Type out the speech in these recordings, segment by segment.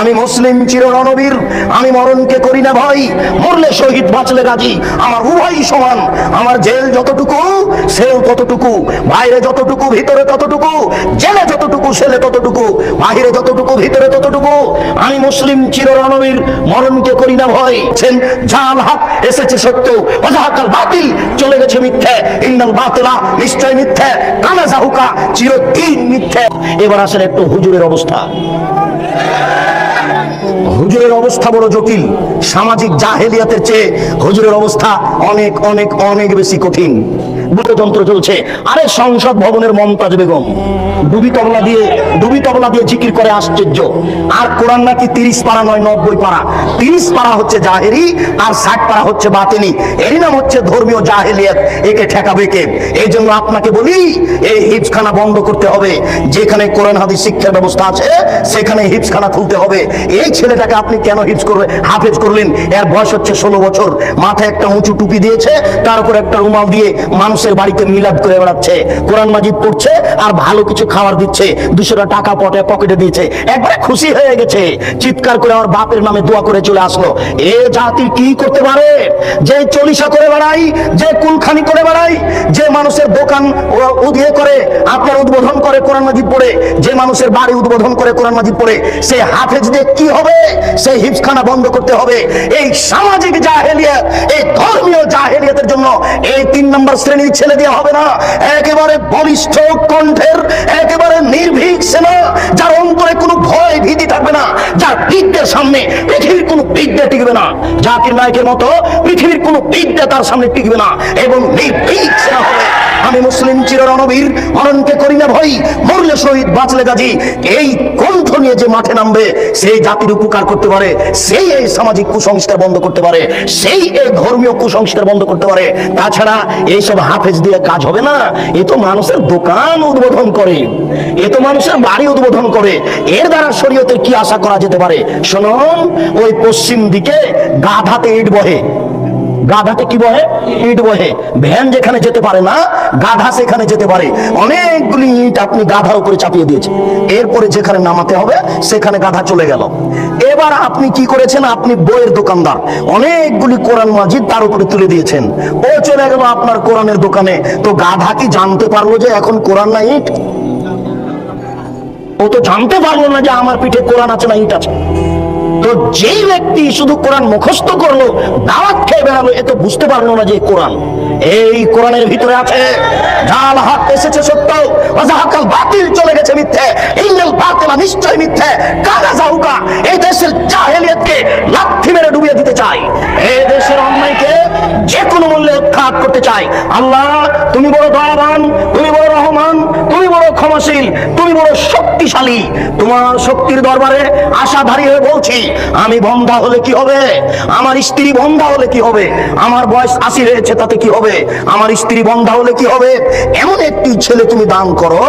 আমি মুসলিম চির রণবীর আমি মরণকে করি না ভয় মরলে শহীদ বাঁচলে গাজী আমার উভয় সমান, আমার জেল যতটুকু, সেল ততটুকু, বাইরে যতটুকু, ভিতরে ততটুকু, জেলে যতটুকু, সেলে ততটুকু, বাহিরে যতটুকু, ভিতরে ততটুকু, আমি মুসলিম চির রণবীর মরণকে করি না ভয় জাল হাক এসেছে সত্য অজাহাকাল বাতিল, চলে গেছে মিথ্যে, ইন্নাল বাতিলা নিশ্চয় মিথ্যে, কানা জাহুকা, চিরদিন মিথ্যে। এবার আসেন একটু হুজুরের অবস্থা। হুজুরের অবস্থা বড় জটিল। সামাজিক জাহেলিয়াতের চেয়ে হুজুরের অবস্থা অনেক অনেক অনেক বেশি কঠিন। যন্ত্র চলছে। আরে সংসদ ভবনের মমতাজ বেগম, ডুবি তবলা দিয়ে, ডুবি তবলা দিয়ে জিকির করে আশ্চর্য। আর কোরআন নাকি তিরিশ পারা নয়, নব্বই পারা। তিরিশ পারা হচ্ছে জাহেরি, আর ষাট পারা হচ্ছে বাতেনি। এরই নাম হচ্ছে ধর্মীয় জাহেলিয়াত। একে ঠেকাবে কে? এই জন্য আপনাকে বলি, এই হিপসখানা বন্ধ করতে হবে। যেখানে কোরআন, হাদিস, শিক্ষার ব্যবস্থা আছে, সেখানে হিপসখানা খুলতে হবে। এই ছেলেটাকে আপনি কেন হিপস করবে, হাফেজ করলেন? এর বয়স হচ্ছে ষোলো বছর। মাথায় একটা উঁচু টুপি দিয়েছে, তার উপর একটা রুমাল দিয়ে মানুষের বাড়িতে মিলাদ করে বেড়াচ্ছে, কোরআন মাজিদ পড়ছে আর ভালো কিছু খাবার দিচ্ছে, দুশোটা টাকা পটে পকেটে দিয়েছে। একবারে খুশি হয়ে গেছে। চিৎকার করে আমার বাপের নামে দোয়া করে চলে আসলো। এ জাতি কি করতে পারে? যে চলিসা করে বেড়াই, যে কুলখানি করে বেড়াই, যে মানুষের দোকান উদিয়ে করে, আপনার উদ্বোধন করে কোরআন মাজিদ পড়ে, যে মানুষের বাড়ি উদ্বোধন করে কোরআন মাজিদ পড়ে, সে হাফেজ দিয়ে কি হবে? সেই হিপসখানা বন্ধ করতে হবে। এই সামাজিক জাহেলিয়াত, এই ধর্মীয় জাহেলিয়াতের জন্য এই তিন নম্বর শ্রেণির ছেলে দিয়ে হবে না। একেবারে বলিষ্ঠ কণ্ঠের, একেবারে নির্ভীক সেনা, যার অন্তরে কোনো ভয় ভীতি থাকবে না, যার বিদ্যের সামনে পৃথিবীর কোনো বিদ্যা টিকবে না, জাকির নায়কের মতো পৃথিবীর কোনো বিদ্যা তার সামনে টিকবে না, এবং নির্ভীক সেনা হবে। আমি মুসলিম চির রণবীর মরণকে করি না ভয়, মরলে শহীদ বাঁচলে গাজী, এই কণ্ঠ নিয়ে যে মাঠে নামবে, সেই জাতির উপকার করতে পারে, সেই এই সামাজিক কুসংস্কার বন্ধ করতে পারে, সেই এই ধর্মীয় কুসংস্কার বন্ধ করতে পারে। তাছাড়া এইসব হাফেজ দিয়ে কাজ হবে না। এ তো মানুষের দোকান উদ্বোধন করে। এ তো মানুষের বাড়ি উদ্বোধন করে। এর দ্বারা শরীয়তের কি আশা করা যেতে পারে? শুনুন ওই পশ্চিম দিকে গাধাতে ইট বহে। গাধাতে কি বহে ইট বহে ভ্যান যেখানে যেতে পারে না, গাধা সেখানে যেতে পারে। অনেকগুলি ইট আপনি গাধার উপরে চাপিয়ে দিয়েছেন। এরপরে যেখানে নামাতে হবে, সেখানে গাধা চলে গেল। এবার আপনি কি করেছেন? আপনি বইয়ের দোকানদার। অনেকগুলি কোরআন মাজিদ তার উপরে তুলে দিয়েছেন। ও চলে গেল আপনার কোরআনের দোকানে। তো গাধা কি জানতে পারল যে এখন কোরআন না ইট? ও তো জানতে পারল না যে আমার পিঠে কোরআন আছে না ইট আছে। তো যেই ব্যক্তি শুধু কোরআন মুখস্থ করল, দাওয়াত খেয়ে বেড়ালো, এ তো বুঝতে পারল না যে কোরআন। এই কোরআনের ভিতরে আছে ঢাল হাত এসেছে সত্য অজাহাকাল বাতিল চলে গেছে মিথ্যে ইন্নাল বাতিলা নিশ্চয় মিথ্যে কারা জাহুকা এই দেশের জাহেলিয়াতকে লাথি মেরে ডুবিয়ে দিতে চাই এই দেশের অন্যায়কে যে কোনো মূল্যে উৎখাত করতে চাই। আল্লাহ, তুমি বড় দয়াবান, তুমি বড় রহমান, তুমি বড় ক্ষমাশীল, তুমি বড় শক্তিশালী। তোমার শক্তির দরবারে আশাধারী হয়ে বলছি, আমি বন্ধা হলে কি হবে? আমার স্ত্রী বন্ধা হলে কি হবে? আমার বয়স আশি হয়েছে, তাতে কি হবে? আমার স্ত্রী বন্ধা হলে কি হবে? এমন একটি ছেলে তুমি দান করো,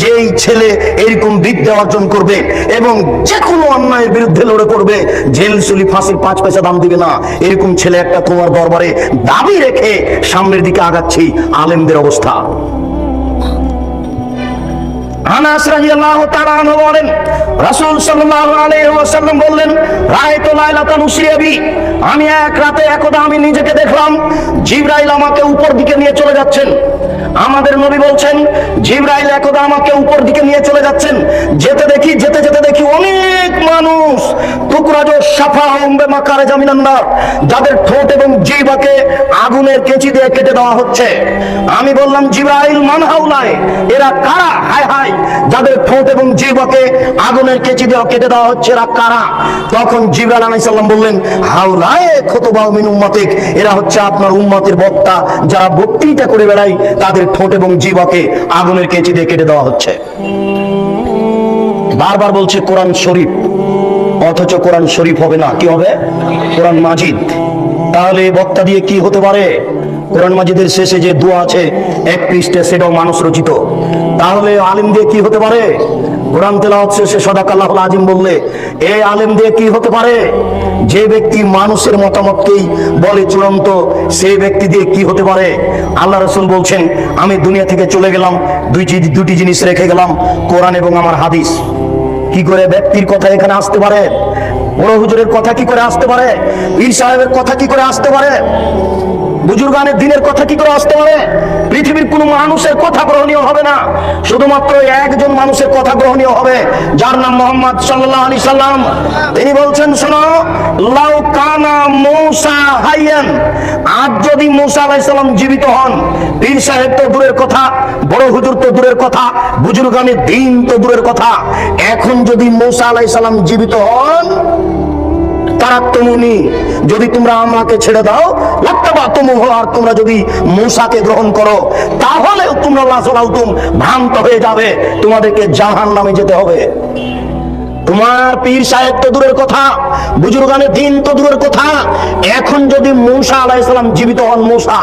যেই ছেলে এরকম বিদ্যা অর্জন করবে এবং যে কোনো অন্যায়ের বিরুদ্ধে লড়ে করবে জেল সুলি ফাঁসির পাঁচ পয়সা দাম দিবে না। এরকম ছেলে একটা তোমার দরবারে দাবি রেখে সামনের দিকে আগাচ্ছি আলেমদের অবস্থা। আনাস বললেন আমি এক রাতে একদা আমি নিজেকে দেখলাম, জিবরাইল আমাকে উপর দিকে নিয়ে চলে যাচ্ছেন। আমাদের নবী বলছেন, জিবরাইল একদা আমাকে উপর দিকে নিয়ে চলে যাচ্ছেন। যেতে দেখি, যেতে যেতে দেখি অনেক মানুষ টুকরাজো সাফা উম্বে মাকারে জামিনান্নার যাদের ঠোঁট এবং জিবাকে আগুনের কেচি দিয়ে কেটে দেওয়া হচ্ছে। আমি বললাম, জিবরাইল মান হাউলায় এরা কারা? হায় হায়, যাদের ঠোঁট এবং জিবাকে আগুনের কেচি দিয়ে কেটে দেওয়া হচ্ছে, এরা কারা? তখন জিবরাইল আলাইহিস সালাম বললেন হাউলায় খুতবাউ মিন উম্মাতিক, এরা হচ্ছে আপনার উম্মতের বক্তা, যারা বক্তৃতা করে বেড়ায়, তাদের ঠোঁট এবং জিবাকে আগুনের কেচি দিয়ে কেটে দেওয়া হচ্ছে। বারবার বলছে, কোরআন শরীফ। অথচ কোরআন শরীফ হবে না। কি হবে? কোরআন মাজিদ। তাহলে বক্তা দিয়ে কি হতে পারে? কোরআন মাজিদের শেষে যে দোয়া আছে, এক পৃষ্ঠে সেটাও মানুষ রচিত। তাহলে আলিম দিয়ে কি হতে পারে? কোরআন শেষে আজিম বললে আলেম কি হতে পারে? যে ব্যক্তি মানুষের মতামতকেই বলে সেই কি হতে পারে? আল্লাহ বলছেন, আমি দুনিয়া থেকে চলে গেলাম দুইটি দুটি জিনিস রেখে গেলাম, কোরআন এবং আমার হাদিস। কি করে ব্যক্তির কথা এখানে আসতে পারে? বড় হুজুরের কথা কি করে আসতে পারে? পীর সাহেবের কথা কি করে আসতে পারে? বুজুর্গানের দিনের কথা কি করে আসতে পারে? পৃথিবীর কোন মানুষের কথা গ্রহণীয় হবে না। শুধুমাত্র একজন মানুষের কথা গ্রহণীয় হবে, যার নাম মোহাম্মদ সাল্লাহ আলি সাল্লাম। তিনি বলছেন, শোনো, লাউ কানা মৌসা হাইয়ান। আজ যদি মুসা আলাইহিস সালাম জীবিত হন, পীর সাহেব তো দূরের কথা, বড় হুজুর তো দূরের কথা, বুজুর্গানের দিন তো দূরের কথা। এখন যদি মুসা আলাইহিস সালাম জীবিত হন তারা তুমি যদি তোমরা আমাকে ছেড়ে দাও লাত্তাবা তুমি আর তোমরা যদি মূসাকে গ্রহণ করো, তাহলে তোমরা লাসলাউতুম ভ্রান্ত হয়ে যাবে, তোমাদেরকে জাহান নামে যেতে হবে। তোমার পীর সাহেব তো দূরের কথা, বুজুর্গানের দিন তো দূরের কথা। এখন যদি মূসা আলাইসালাম জীবিত হন, মূসা,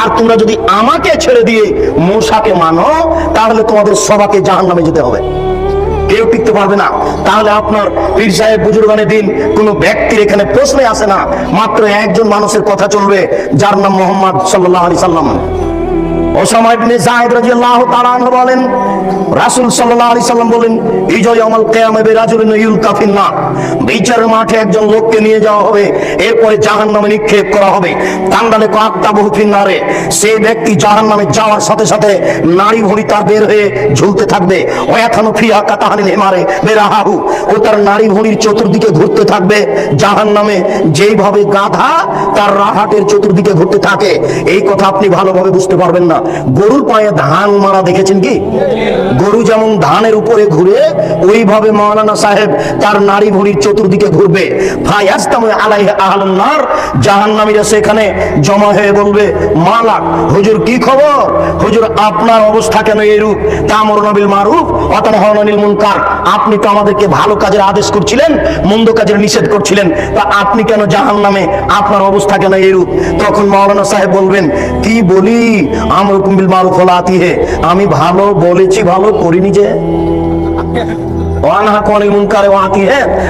আর তোমরা যদি আমাকে ছেড়ে দিয়ে মূসাকে মানো, তাহলে তোমাদের সবাকে জাহান নামে যেতে হবে। কেউ টিকতে পারবে না। তাহলে আপনার পীর সাহেব বুজুরগানের দিন কোনো ব্যক্তির এখানে প্রশ্নে আসে না। মাত্র একজন মানুষের কথা চলবে, যার নাম মোহাম্মদ সাল্লাহ আলি সাল্লাম। বলেন, রাসূল বলেন আমল বিচারের মাঠে একজন লোককে নিয়ে যাওয়া হবে, এরপরে জাহান্নামে নিক্ষেপ করা হবে ফিন্নারে সেই ব্যক্তি জাহান্নামে যাওয়ার সাথে সাথে নারী ভুঁড়ি তার বের হয়ে ঝুলতে থাকবে ওয়াথানু ও তার নারী ভুঁড়ির চতুর্দিকে ঘুরতে থাকবে, জাহান্নামে যেইভাবে গাধা তার রাহাটের চতুর্দিকে ঘুরতে থাকে, এই কথা আপনি ভালোভাবে বুঝতে পারবেন না। গরুর পায়ে ধান মারা দেখেছেন কি? গরু যেমন ধানের উপরে ঘুরে, ওইভাবে মৌলানা সাহেব তার নারী ভুঁড়ির চতুর্দিকে ঘুরবে। জাহান্নামীরা সেখানে জমা হয়ে বলবে, মালাক, হুজুর কি খবর? হুজুর, আপনার অবস্থা কেন এরূপ তামর নবিল মারুফ মুনকার, আপনি তো আমাদেরকে ভালো কাজের আদেশ করছিলেন, মন্দ কাজের নিষেধ করছিলেন, তা আপনি কেন জাহান নামে আপনার অবস্থা কেন এরূপ তখন মাওলানা সাহেব বলবেন, কি বলি? আমর হে আমি ভালো বলেছি, ভালো করিনি যে।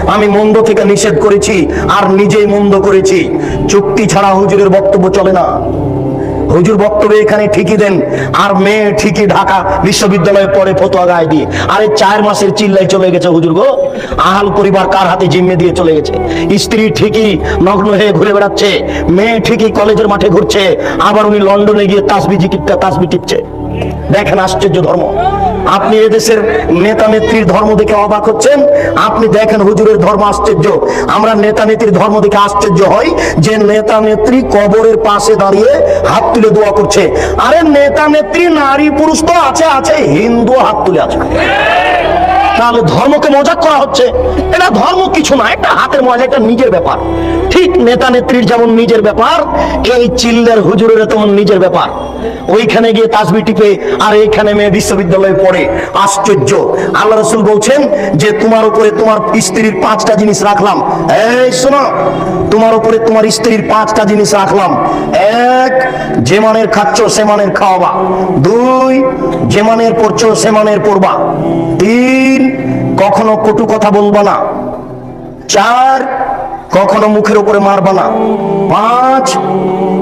আমি মন্দ থেকে নিষেধ করেছি, আর নিজেই মন্দ করেছি। চুক্তি ছাড়া হুজুরের বক্তব্য চলে না। হুজুর বক্তব্য এখানে ঠিকই দেন। আর মেয়ে ঠিকই ঢাকা বিশ্ববিদ্যালয়ে পড়ে ফতোয়া গায়ে দিয়ে। আরে চার মাসের চিল্লাই চলে গেছে হুজুর গো। আহাল পরিবার কার হাতে জিম্মে দিয়ে চলে গেছে? স্ত্রী ঠিকই নগ্ন হয়ে ঘুরে বেড়াচ্ছে, মেয়ে ঠিকই কলেজের মাঠে ঘুরছে, আবার উনি লন্ডনে গিয়ে তাসবি জিকিরটা, তাসবি টিপছে। দেখেন আশ্চর্য ধর্ম। আপনি এদেশের নেতা নেত্রীর ধর্ম দেখে অবাক হচ্ছেন? আপনি দেখেন হুজুরের ধর্ম আশ্চর্য। আমরা নেতা নেত্রীর ধর্ম দেখে আশ্চর্য হই যে নেতা নেত্রী কবরের পাশে দাঁড়িয়ে হাত তুলে দোয়া করছে। আরে নেতা নেত্রী, নারী, পুরুষ তো আছে আছে হিন্দু হাত তুলে আছে। তাহলে ধর্মকে মজাক করা হচ্ছে। এটা ধর্ম কিছু না একটা হাতের মজা এটা নিজের ব্যাপার। ঠিক নেতা নেত্রীর যেমন নিজের ব্যাপার, এই চিল্লার হুজুরের তেমন নিজের ব্যাপার। ওইখানে গিয়ে তাসবি টিপে, আর এইখানে মেয়ে বিশ্ববিদ্যালয়ে পড়ে। আশ্চর্য। আল্লাহ রসুল বলছেন যে, তোমার উপরে তোমার স্ত্রীর পাঁচটা জিনিস রাখলাম। এই, শোনো। তোমার উপরে তোমার স্ত্রীর পাঁচটা জিনিস রাখলাম। এক, যে মানের খাচ্ছ সে মানের খাওয়াবা। দুই, যে মানের পড়ছো সে মানের পড়বা তিন কখনো কটু কথা বলবা না। চার, কখনো মুখের উপরে মারবা না। পাঁচ,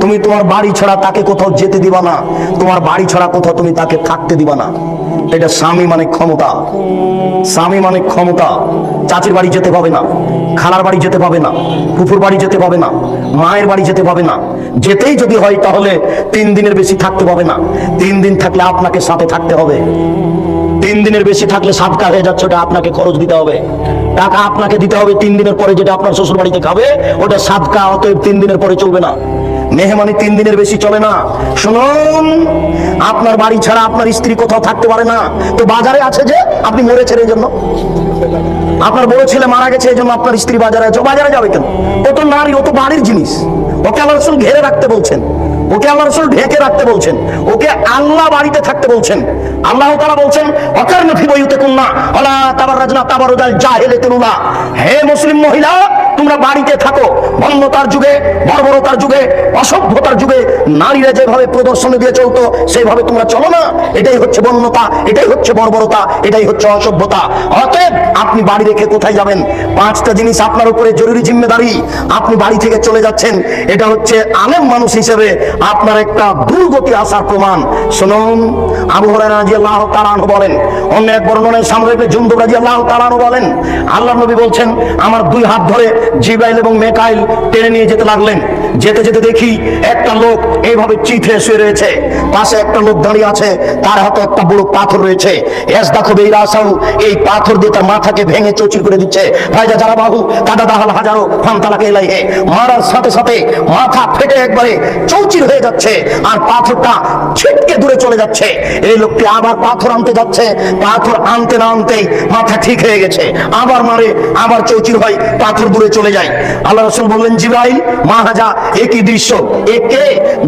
তুমি তোমার বাড়ি ছাড়া তাকে কোথাও যেতে দিবা না। তোমার বাড়ি ছাড়া কোথাও তুমি তাকে থাকতে দিবা না। এটা স্বামী মানে ক্ষমতা। স্বামী মানে ক্ষমতা। চাচির বাড়ি যেতে পাবে না। খালার বাড়ি যেতে পাবে না। ফুফুর বাড়ি যেতে পাবে না। মায়ের বাড়ি যেতে পাবে না। যেতেই যদি হয় তাহলে তিন দিনের বেশি থাকতে পাবে না। তিন দিন থাকলে আপনাকে সাথে থাকতে হবে। তিন দিনের বেশি থাকলে সাতকা হয়ে যাচ্ছে, ওটা আপনাকে খরচ দিতে হবে। টাকা আপনাকে দিতে হবে তিন দিনের পরে যেটা আপনার শ্বশুর বাড়িতে খাবে, ওটা সাতকা, অতএব তিন দিনের পরে চলবে না। মেহমানি তিন দিনের বেশি চলে না। শুনুন, আপনার বাড়ি ছাড়া আপনার স্ত্রী কোথাও থাকতে পারে না। তো বাজারে আছে যে, আপনি মরেছেন এই জন্য। আপনার বড় ছেলে মারা গেছে এই জন্য আপনার স্ত্রী বাজারে আছে। বাজারে যাবে কেন? ও তো নারী, ও তো বাড়ির জিনিস। ওকে আল্লাহ ঘেরে রাখতে বলছেন। ওকে আল্লাহ রসুল ঢেকে রাখতে বলছেন, ওকে আল্লাহ বাড়িতে থাকতে বলছেন। আল্লাহ তারা বলছেন অকার নথি বইতে কুন্না অলা তাবার রাজনা তাবার জাহেলে তেলুলা হে মুসলিম মহিলা তোমরা বাড়িতে থাকো। বন্যতার যুগে, বর্বরতার যুগে, অসভ্যতার যুগে, নারীরা যেভাবে প্রদর্শনী দিয়ে চলতো, সেইভাবে তোমরা চলো না। এটাই হচ্ছে বন্যতা এটাই হচ্ছে বর্বরতা, এটাই হচ্ছে অসভ্যতা। অতএব আপনি বাড়ি রেখে কোথায় যাবেন? পাঁচটা জিনিস আপনার উপরে জরুরি জিম্মেদারি। আপনি বাড়ি থেকে চলে যাচ্ছেন। এটা হচ্ছে আলেম মানুষ হিসেবে আপনার একটা দুর্গতি আসার প্রমাণ। শুনুন, আবু হুরায়রা রাদিয়াল্লাহু বলেন, অন্য এক বর্ণনায় সামরাইবনে জুনদুব তাআলা আনহু বলেন আল্লাহ নবী বলছেন, আমার দুই হাত ধরে জিব্রাইল এবং মেকাইল টেনে নিয়ে যেতে লাগলেন। যেতে যেতে দেখি একটা লোক এইভাবে চিঠে শুয়ে রয়েছে। পাশে একটা লোক দাঁড়িয়ে আছে, তার হাতে একটা বড় পাথর রয়েছে। এস দেখো এই পাথর দিয়ে তার মাথাকে ভেঙে চৌচির করে দিচ্ছে। ভাইজা যারা বাহু কাদা দাহাল হাজারো ফান তালাকে এলাইহে। মারার সাথে সাথে মাথা ফেটে একবারে চৌচির হয়ে যাচ্ছে আর পাথরটা ছিটকে দূরে চলে যাচ্ছে। এই লোকটি আবার পাথর আনতে যাচ্ছে। পাথর আনতে না আনতেই মাথা ঠিক হয়ে গেছে। আবার মারে, আবার চৌচির হয়, পাথর দূরে চলে যায়। আল্লাহ রসুল বললেন, জিব্রাইল মাহাজা একই দৃশ্য। একে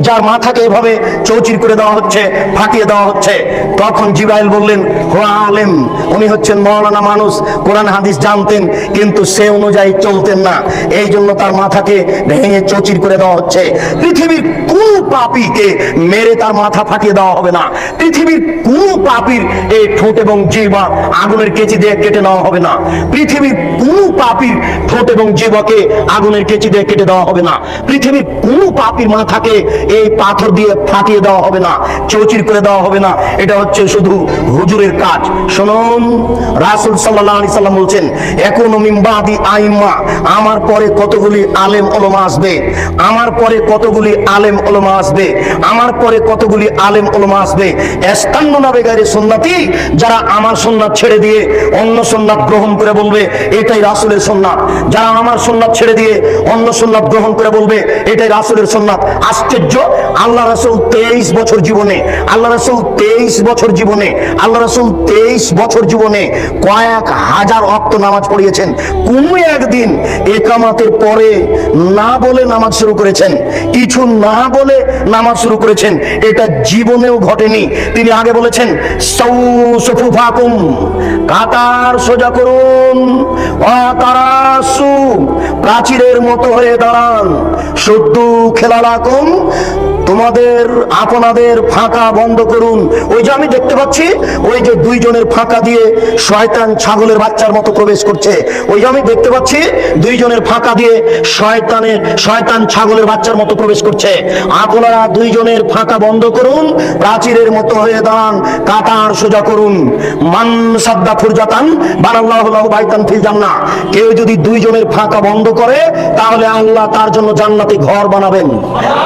যার মাথাকে এভাবে চৌচির করে দেওয়া হচ্ছে, ফাটিয়ে দেওয়া হচ্ছে। তখন জিব্রাইল বললেন হো আলেম, উনি হচ্ছেন মৌলানা মানুষ, কোরআন, হাদিস জানতেন, কিন্তু সে অনুযায়ী চলতেন না। এই জন্য তার মাথাকে ভেঙে চৌচির করে দেওয়া হচ্ছে। পৃথিবীর কোন পাপীকে মেরে তার মাথা ফাটিয়ে দেওয়া হবে না। পৃথিবীর কোন পাপীর এই ঠোঁট এবং জিহ্বা আগুনের কেচি দিয়ে কেটে নেওয়া হবে না। পৃথিবীর কোন পাপীর ঠোঁট এবং জিহ্বাকে আগুনের কেচি দিয়ে কেটে দেওয়া হবে না। পৃথিবীর কোন পাপীর মাথাকে এই পাথর দিয়ে ফাটিয়ে দেওয়া হবে না, চৌচির করে দেওয়া হবে না। এটা হচ্ছে শুধু হুজুরের কাজ। শুনুন, রাসূল সাল্লাল্লাহু আলাইহি সাল্লাম বলছেন, এখনও মিমবাদি আইম্মা আমার পরে কতগুলি আলেম ওলামা আসবে? আমার পরে কতগুলি আলেম ওলামা আসবে? আমার পরে কতগুলি আলেম ওলামা আসবে? এস্তান্নুনা বেগারে সুন্নাতি, যারা আমার সুন্নাত ছেড়ে দিয়ে অন্য সুন্নাত গ্রহণ করে বলবে, এটাই রাসূলের সুন্নাত। যারা আমার সুন্নাত ছেড়ে দিয়ে অন্য সুন্নাত গ্রহণ করে বলবে, এটাই রাসূলের সুন্নাত। আশ্চর্য! আল্লাহ রাসূল 23 বছর জীবনে, আল্লাহ রাসূল 23 বছর জীবনে, আল্লাহ রাসূল 23 বছর জীবনে কয়েক হাজার অক্ত নামাজ পড়িয়েছেন। কোন একদিন একামাতের পরে না বলে নামাজ শুরু করেছেন। কিছু না বলে নামাজ শুরু করেছেন। এটা জীবনেও ঘটেনি। তিনি আগে বলেছেন কাতার সোজা করুন অকারাসু প্রাচীরের মতো হয়ে দাঁড়ান। শুদ্ধ খেলা রাখুন তোমাদের, আপনাদের ফাঁকা বন্ধ করুন। ওই যে আমি দেখতে পাচ্ছি, ওই যে দুইজনের ফাঁকা দিয়ে শয়তান ছাগলের বাচ্চার মতো প্রবেশ করছে। ওই যে আমি দেখতে পাচ্ছি, দুইজনের ফাঁকা দিয়ে শয়তানের, শয়তান ছাগলের বাচ্চার মতো প্রবেশ করছে। আপনারা দুইজনের ফাঁকা বন্ধ করুন, প্রাচীরের মতো হয়ে দাঁড়ান, কাতার সোজা করুন। মান সাদ্দা ফুরজাতান বানাল্লাহু লাহু বাইতান ফিল জান্নাহ। কেউ যদি দুইজনের ফাঁকা বন্ধ করে, তাহলে আল্লাহ তার জন্য জান্নাতে ঘর বানাবেন।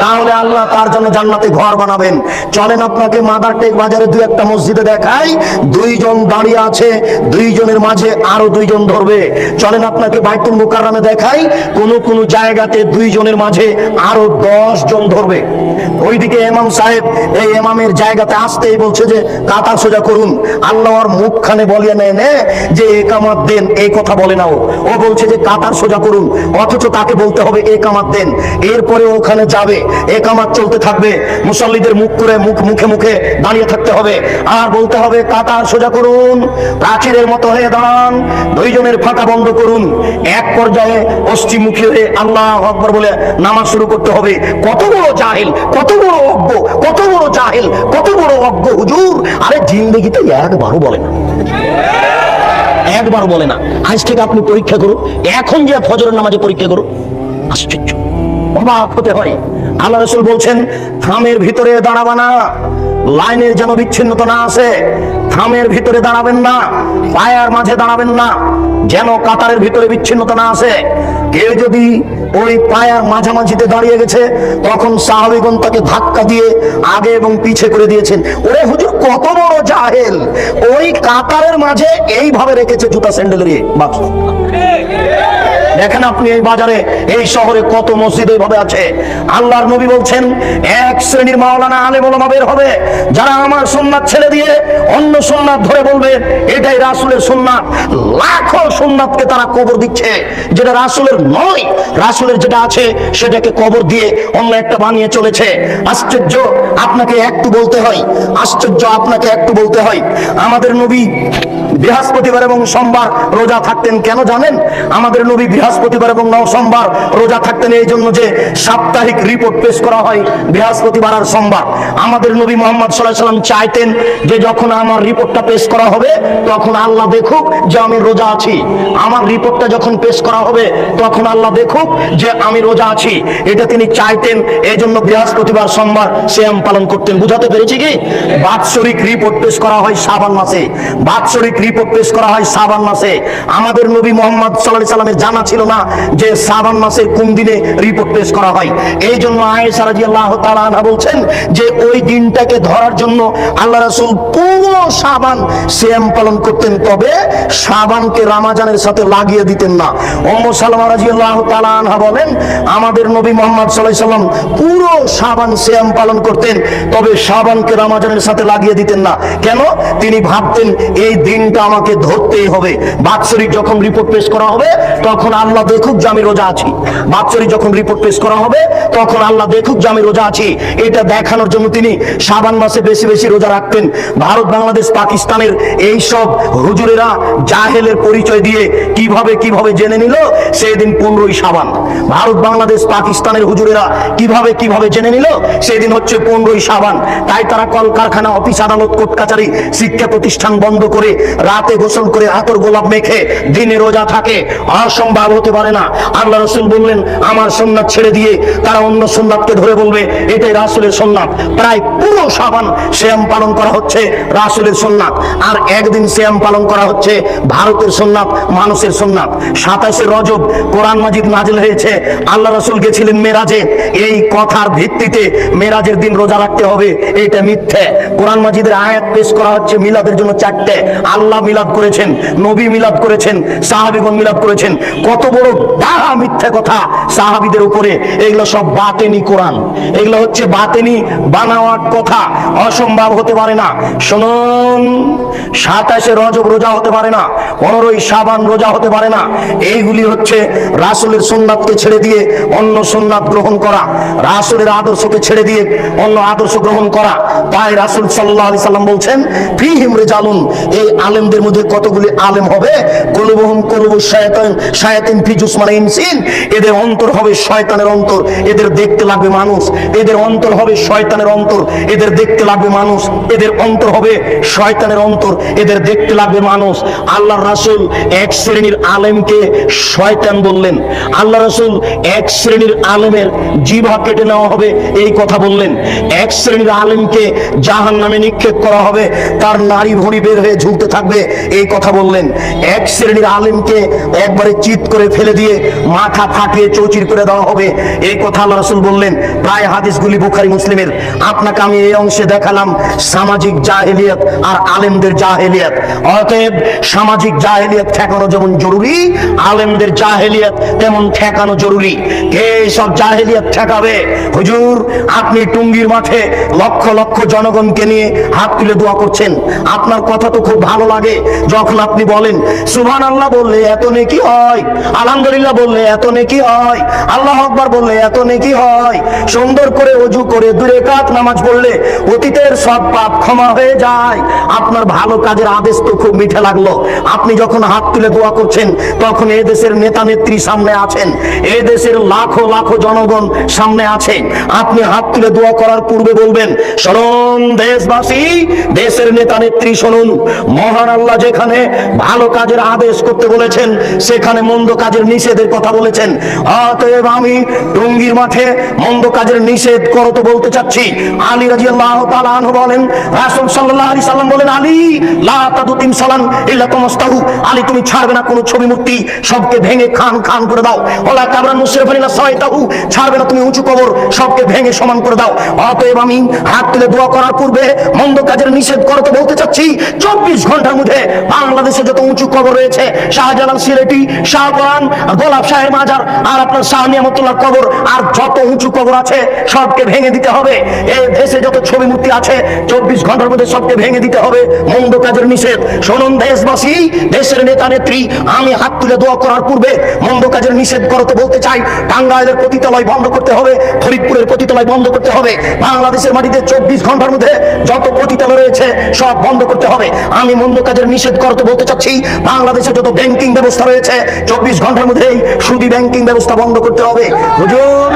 তাহলে আল্লাহ তার জন্য জান্নাতে ঘর বানাবেন। চলেন আপনাকে মাদার টেক বাজারে দুই একটা মসজিদে দেখাই। দুইজন দাঁড়িয়ে আছে, দুইজনের মাঝে আরও দুইজন ধরবে। চলেন আপনাকে বাইতুল মুকাররমে দেখাই। কোন কোন জায়গাতে দুইজনের মাঝে আরও দশ জন ধরবে। ওইদিকে এমাম সাহেব এই এমামের জায়গাতে আসতেই বলছে যে, কাতার সোজা করুন। আল্লাহর মুখখানে বলিয়ে নেয়, নে, যে একামাত দেন, এই কথা বলে নাও। ও বলছে যে, কাতার সোজা করুন। অথচ তাকে বলতে হবে একামাত দেন। এরপরে ওখানে যাবে। একামাত চলতে থাকবে। মুসল্লিদের মুখ করে মুখ, মুখে মুখে দাঁড়িয়ে থাকতে হবে। আর বলতে হবে, কাতার সোজা করুন। প্রাচীরের মতো হয়ে দাঁড়ান। দুইজনের ফাঁকা বন্ধ করুন। এক পর্যায়ে পশ্চিমমুখী হয়ে আল্লাহ আকবর বলে নামাজ শুরু করতে হবে। কত বড় জাহিল, কত বড় অজ্ঞ, কত বড় জাহিল, কত বড় অজ্ঞ হুজুর। আরে জিন্দগিতে একবারও বলে না। একবার বলে না। আজ থেকে আপনি পরীক্ষা করুন। এখন যে ফজরের নামাজে পরীক্ষা করুন। আশ্চর্য। অবাক হতে হয়। আল্লাহ রসুল বলছেন, থামের ভিতরে দাঁড়াবা না। লাইনের যেন বিচ্ছিন্নতা না আসে। থামের ভিতরে দাঁড়াবেন না। পায়ার মাঝে দাঁড়াবেন না। যেন কাতারের ভিতরে বিচ্ছিন্নতা না আসে। কেউ যদি ওই পায়ার মাঝামাঝিতে দাঁড়িয়ে গেছে, তখন সাহাবিগণ তাকে ধাক্কা দিয়ে আগে এবং পিছে করে দিয়েছেন। ওরে হুজুর, কত বড় জাহেল! ওই কাতারের মাঝে এইভাবে রেখেছে জুতা স্যান্ডেলের বাক্স দেখেন আপনি এই বাজারে, এই শহরে কত মসজিদ এইভাবে আছে? আল্লাহর নবী বলছেন, এক শ্রেণির মাওলানা আলে বলমা বের হবে, যারা আমার সুন্নাত ছেড়ে দিয়ে অন্য সুন্নাত ধরে বলবে, এটাই রাসূলের সুন্নাত। লাখো সুন্নাতকে তারা কবর দিচ্ছে, যেটা রাসূলের নয়, রাসূলের যেটা আছে, সেটাকে কবর দিয়ে অন্য একটা বানিয়ে চলেছে। আশ্চর্য, আপনাকে একটু বলতে হয়, আশ্চর্য, আপনাকে একটু বলতে হয়, আমাদের নবী বৃহস্পতিবার এবং সোমবার রোজা থাকতেন কেন জানেন? আমাদের নবী বৃহস্পতিবার এবং সোমবার রোজা থাকতেন এই জন্য যে সাপ্তাহিক রিপোর্ট পেশ করা হয় বৃহস্পতিবার আর সোমবার। আমাদের নবী মোহাম্মদ সাল্লাহ সাল্লাম চাইতেন যে যখন আমার রিপোর্টটা পেশ করা হবে, তখন আল্লাহ দেখুক যে আমি রোজা আছি। আমার রিপোর্টটা যখন পেশ করা হবে, তখন আল্লাহ দেখুক যে আমি রোজা আছি। এটা তিনি চাইতেন, এই জন্য বৃহস্পতিবার, সোমবার শ্যাম পালন করতেন। বুঝাতে পেরেছি কি? বাৎসরিক রিপোর্ট পেশ করা হয় শ্রাবণ মাসে। বাৎসরিক রিপোর্ট পেশ করা হয় শ্রাবণ মাসে। আমাদের নবী মোহাম্মদ সাল্লাহ সাল্লামের জানা ছিল না যে শ্রাবণ মাসের কোন দিনে রিপোর্ট পেশ করা হয়। এই জন্য আয়েশা রাদিয়াল্লাহু তাআলা আনহা বলছেন যে ওই দিনটাকে ধরার জন্য আল্লাহ রাসূল পুরো শ্রাবণ শ্যাম পালন করতেন, তবে শ্রাবণকে রামাজানের সাথে লাগিয়ে দিতেন না। উম্মু সালামা রাদিয়াল্লাহু তাআলা আনহা বলেন, আমাদের নবী মোহাম্মদ আলাইহি সাল্লাম পুরো শ্রাবণ শ্যাম পালন করতেন, তবে শ্রাবণকে রামাজানের সাথে লাগিয়ে দিতেন না। কেন? তিনি ভাবতেন এই দিনটা আমাকে ধরতেই হবে। বাৎসরিক যখন রিপোর্ট পেশ করা হবে, তখন আল্লাহ দেখুক যে আমি রোজা আছি। বাৎসরিক যখন রিপোর্ট পেশ করা হবে, তখন আল্লাহ দেখুক যে আমি রোজা আছি। এটা দেখানোর জন্য তিনি শাবান মাসে বেশি বেশি রোজা রাখতেন। ভারত, বাংলাদেশ, পাকিস্তানের এই সব হুজুরেরা জাহেলের পরিচয় দিয়ে কীভাবে কীভাবে জেনে নিল, সেদিন পনেরোই সাবান ভারত, বাংলাদেশ, পাকিস্তানের হুজুরেরা কীভাবে কীভাবে জেনে নিল, সেদিন হচ্ছে পনেরোই সাবান তাই তারা কলকারখানা, অফিস, আদালত, কোর্ট, কাচারি, শিক্ষা প্রতিষ্ঠান বন্ধ করে রাতে গোসল করে আতর গোলাপ মেখে দিনে রোজা থাকে। অসম্ভব হতে পারে না। আল্লাহ রসুল বললেন, আমার সোননাথ ছেড়ে দিয়ে তারা অন্য সোননাথকে ধরে বলবে, এটাই রাসুলের সোননাথ প্রায় পুরো সাবান শ্যাম পালন করা হচ্ছে রাসুলের সোননাথ আর একদিন শ্যাম পালন করা হচ্ছে ভারতের সোননাথ মানুষের সোননাথ সাতাশে রজব কোরআন মাজিদ নাজিল হয়েছে। আল্লাহ রসুল গেছিলেন মেরাজে। এই কথার ভিত্তিতে মেরাজের দিন রোজা রাখতে হবে, এটা মিথ্যে। কোরআন মাজিদের আয়াত পেশ করা হচ্ছে মিলাদের জন্য চারটে। আল্লাহ মিলাদ করেছেন, নবী মিলাদ করেছেন, সাহাবিগণ মিলাদ করেছেন। কত বড় ডাহা মিথ্যে কথা সাহাবিদের উপরে। এগুলো সব বাতেনি কোরআন। এগুলো হচ্ছে বাতেনি বানাওয়ার কথা। অসম্ভব হতে পারে না। শুনুন, সাতাশে রজব রোজা হতে পারে না। পনেরোই সাবান রোজা হতে পারে না। এইগুলি হচ্ছে রাসুলের সোননাথকে ছেড়ে দিয়ে অন্য সোননাথ গ্রহণ করা। রাসুলের আদর্শকে ছেড়ে দিয়ে অন্য আদর্শ গ্রহণ করা। তাই রাসুল সাল্লাহ আলি সাল্লাম বলছেন, ফিহিম রেজালুন, এই আলেমদের মধ্যে কতগুলি আলেম হবে? কলুবহম কলুবু শায়াতিন শায়াতিন ফি জুসমান ইনসিন। এদের অন্তর হবে শয়তানের অন্তর, এদের দেখতে লাগবে মানুষ। এদের অন্তর হবে শয়তানের অন্তর, এদের দেখতে লাগবে মানুষ। এদের অন্তর হবে শয়তানের অন্তর, এদের দেখতে লাগবে মানুষ। আল্লাহ রাসূল এক শ্রেণির আলেমকে শয়তান বললেন। আল্লাহ রাসূল এক শ্রেণির আলেমের জিভা কেটে নেওয়া হবে, এই কথা বললেন। এক শ্রেণির আলেমকে জাহান নামে নিক্ষেপ করা হবে, তার নারী ভুঁড়ি বের হয়ে ঝুলতে থাকবে। এই কথা বললেন। এক শ্রেণির আলেমকে একবারে চিত করে ফেলে দিয়ে মাথা ফাটিয়ে চৌচির করে দেওয়া হবে। এই কথা আল্লাহ রাসূল বললেন, প্রায় হাদিসগুলি বুখারী, মুসলিমের। আপনাকে আমি এই অংশে দেখালাম, সামাজিক জাহেলিয়াত আর আলেমদের জাহেলিয়াত। অতএব সামাজিক জাহেলিয়াত ঠেকানো যেমন জরুরি, আলেমদের জাহেলিয়াত তেমন ঠেকানো জরুরি। কে সব জাহেলিয়াত ঠেকাবে? হুজুর, আপনি টুঙ্গির মাঠে লক্ষ লক্ষ জনগণকে নিয়ে হাত তুলে দোয়া করছেন। আপনার কথা তো খুব ভালো লাগে যখন আপনি বলেন সুবহান আল্লাহ বললে এত নেকি হয়, আলহামদুলিল্লাহ বললে এত নেকি হয়, আল্লাহ আকবার বললে এত নেকি হয়, সুন্দর করে অজু করে দূরে কাত নামাজ পড়লে অতীতের সব পাপ ক্ষমা হয়ে যায়। আপনার ভালো কাজের আদেশ তো খুব মিঠে লাগল। আপনি যখন হাত তুলে দোয়া করছেন, তখন এ দেশের নেতা নেত্রী সামনে আছেন, এ দেশের লাখো লাখো জনগণ সামনে আছে। আপনি হাত তুলে দোয়া করার পূর্বে বলবেন শরণ দেশবাসী, দেশের নেতা নেত্রী, শুনুন, মহান আল্লাহ যেখানে ভালো কাজের আদেশ করতে বলেছেন, সেখানে মন্দ কাজের নিষেধের কথা বলেছেন। অতএব আমি টঙ্গির মাঠে মন্দ কাজের নিষেধ করো তো বলতে চাচ্ছি। আলী রাজি আল্লাহ বলেন, রাসুল সাল্লাহ আলী সাল্লাম বলেন, আলী, লা তাদুতিম সালাম ইল্লা তমস্তাহু। আলী, তুমি ছাড়বে না কোনো ছবি মূর্তি, সবকে ভেঙে খান খান করে দাও। ওলা কাবরান মুশরিফ আলী সাইতাহু। ছাড়বে না তুমি উঁচু কবর, সবকে ভেঙে সমান করে দাও। অতএব আমি হাত তুলে দোয়া করার পূর্বে মন্দ কাজের নিষেধ করো তো বলতে চাচ্ছি, চব্বিশ ঘণ্টার মধ্যে বাংলাদেশে যত উঁচু কবর রয়েছে, শাহজালাল সিলেটি শাহপুরান গোলাপ সাহেব মাজার, আর আপনার শাহ নিয়ামতুল্লাহ কবর, আর যত উঁচু কবর আছে, সবকে ভেঙে দিতে হবে। এই দেশে যত ছবি মূর্তি আছে, চব্বিশ ঘণ্টার মধ্যে সবকে ভেঙে দিতে হবে। মন্দ কাজের নিষেধ। শুনুন দেশবাসী, দেশের নেতা নেত্রী, আমি হাত তুলে দোয়া করার পূর্বে মন্দ কাজের নিষেধ করতে বলতে চাই। টাঙ্গাইলের পতিতালয় বন্ধ করতে হবে, ফরিদপুরের পতিতালয় বন্ধ করতে হবে। বাংলাদেশের মাটিতে চব্বিশ ঘণ্টার মধ্যে যত পতিতালয় রয়েছে, সব বন্ধ করতে হবে। আমি মন্দ কাজের নিষেধ করতে বলতে চাচ্ছি, বাংলাদেশে যত ব্যাংকিং ব্যবস্থা রয়েছে, চব্বিশ ঘণ্টার মধ্যেই সুদি ব্যাংকিং ব্যবস্থা বন্ধ করতে হবে। হুজুর,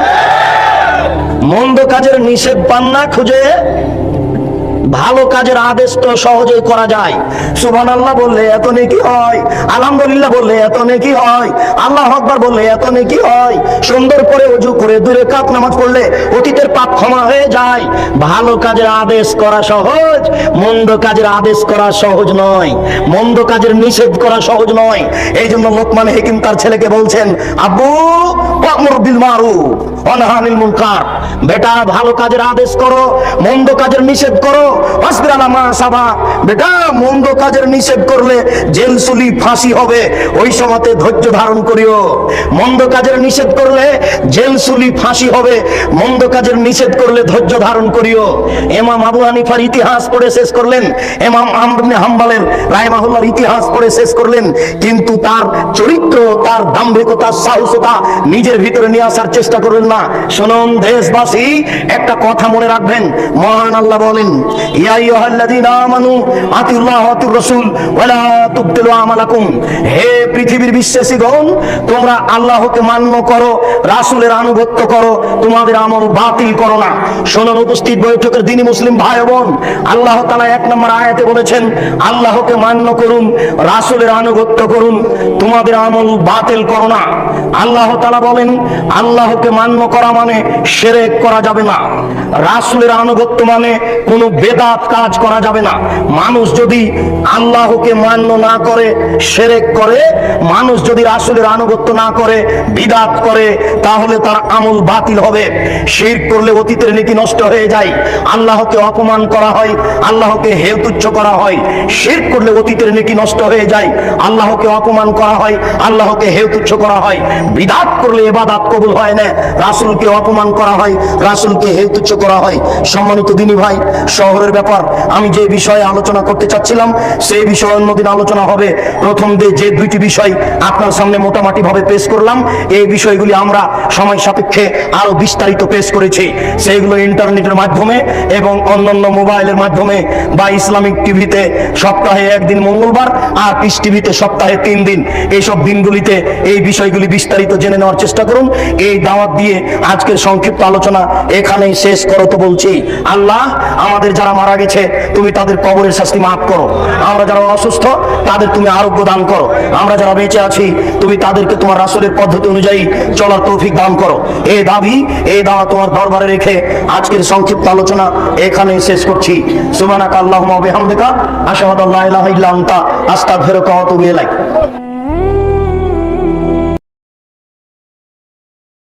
মন্দ কাজের নিষেধ পান না, খুঁজে ভালো কাজের আদেশ তো সহজেই করা যায়। সুবহান আল্লাহ বললে এত নেকি হয়, আলহামদুলিল্লাহ বললে এত নেকি হয়, আল্লাহ আকবার বললে এত নেকি হয়। সুন্দর করে অজু করে দূরে কাপ নামাজ পড়লে অতীতের পাপ ক্ষমা হয়ে যায়। ভালো কাজের আদেশ করা সহজ, মন্দ কাজের আদেশ করা সহজ নয়। মন্দ কাজের নিষেধ করা সহজ নয়। এই জন্য লোকমান হেকিম তার ছেলেকে বলছেন, আব্বু বিল মারুফ। অনহানিল মুনকার। বেটা, ভালো কাজের আদেশ করো, মন্দ কাজের নিষেধ করো। ওয়াসবির মা সাবা। বেটা, মন্দ কাজের নিষেধ করলে জেল সুলি ফাঁসি হবে। ওই সময়তে ধৈর্য ধারণ করিও। মন্দ কাজের নিষেধ করলে জেল সুলি ফাঁসি হবে। মন্দ কাজের নিষেধ করলে ধৈর্য ধারণ করিও। এমাম আবু হানিফার ইতিহাস পড়ে শেষ করলেন। এমাম আহমদ ইবনে হাম্বলের রাহিমাহুল্লাহর ইতিহাস পড়ে শেষ করলেন। কিন্তু তার চরিত্র, তার দাম্ভিকতা, সাহসতা নিজের ভিতরে নিয়ে আসার চেষ্টা করবেন না শুনুন দেশবাসী, একটা কথা মনে রাখবেন। মহান আল্লাহ বলেন হে পৃথিবীর বিশ্বাসীগণ, তোমরা আল্লাহকে মান্য করো, রাসূলের আনুগত্য করো, তোমাদের আমল বাতিল করো না। শুনুন উপস্থিত বৈঠকের মুসলিম ভাই বোন, আল্লাহ তাআলা এক নম্বর আয়াতে বলেছেন, আল্লাহকে মান্য করুন, রাসূলের আনুগত্য করুন, তোমাদের আমল বাতিল করো না। আল্লাহ তাআলা বলেন, আল্লাহকে মান্য করা মানে শিরক করা যাবে না। রাসূলের আনুগত্য মানে কোনো বেদাত কাজ করা যাবে না। মানুষ যদি আল্লাহকে মান্য না করে শিরক করে, মানুষ যদি রাসূলের আনুগত্য না করে, বিদাত করে, তাহলে তার আমল বাতিল হবে। শির করলে অতীতের নীতি নষ্ট হয়ে যায়। আল্লাহকে অপমান করা হয়, আল্লাহকে হেয় তুচ্ছ করা হয়। শির করলে অতীতের নীতি নষ্ট হয়ে যায়। আল্লাহকে অপমান করা হয়, আল্লাহকে হেয় তুচ্ছ করা হয়। বিদাত করলে এবাদাত কবুল হয় না। রাসূলকে অপমান করা হয়, রাসুলকে হেয় তুচ্ছ করা হয়। সম্মানিত দিনী ভাই, শহরের ব্যাপার, আমি যে বিষয়ে আলোচনা করতে চাচ্ছিলাম, সেই বিষয়ে অন্যদিন আলোচনা হবে। প্রথম দিয়ে যে দুইটি বিষয় আপনার সামনে মোটামুটি ভাবে পেশ করলাম, এই বিষয়গুলি আমরা সময় সাপেক্ষে আরও বিস্তারিত পেশ করেছি। সেইগুলো ইন্টারনেটের মাধ্যমে এবং অন্যান্য মোবাইলের মাধ্যমে বা ইসলামিক টিভিতে সপ্তাহে একদিন মঙ্গলবার আর পিস টিভিতে সপ্তাহে তিন দিন। এইসব দিনগুলিতে এই বিষয়গুলি বিস্তারিত জেনে নেওয়ার চেষ্টা করুন। এই দাওয়াত দিয়ে আজকের সংক্ষিপ্ত আলোচনা এখানেই শেষ করো তো বলছি, আল্লাহ আমাদের যারা মারা গেছে, তুমি তাদের কবরের শাস্তি মাফ করো। আমরা যারা অসুস্থ, তাদের তুমি আরোগ্য দান করো। আমরা যারা বেঁচে আছি, তুমি তাদেরকে তোমার রাসূলের পদ্ধতি অনুযায়ী চলার তৌফিক দান করো। এই দাবি এই দাওয়া তোমার দরবারে রেখে আজকের সংক্ষিপ্ত আলোচনা এখানেই শেষ করছি। সুবহানাকা আল্লাহুম্মা ওয়া বিহামদিকা, আশহাদু আল্লা ইলাহা ইল্লা আনতা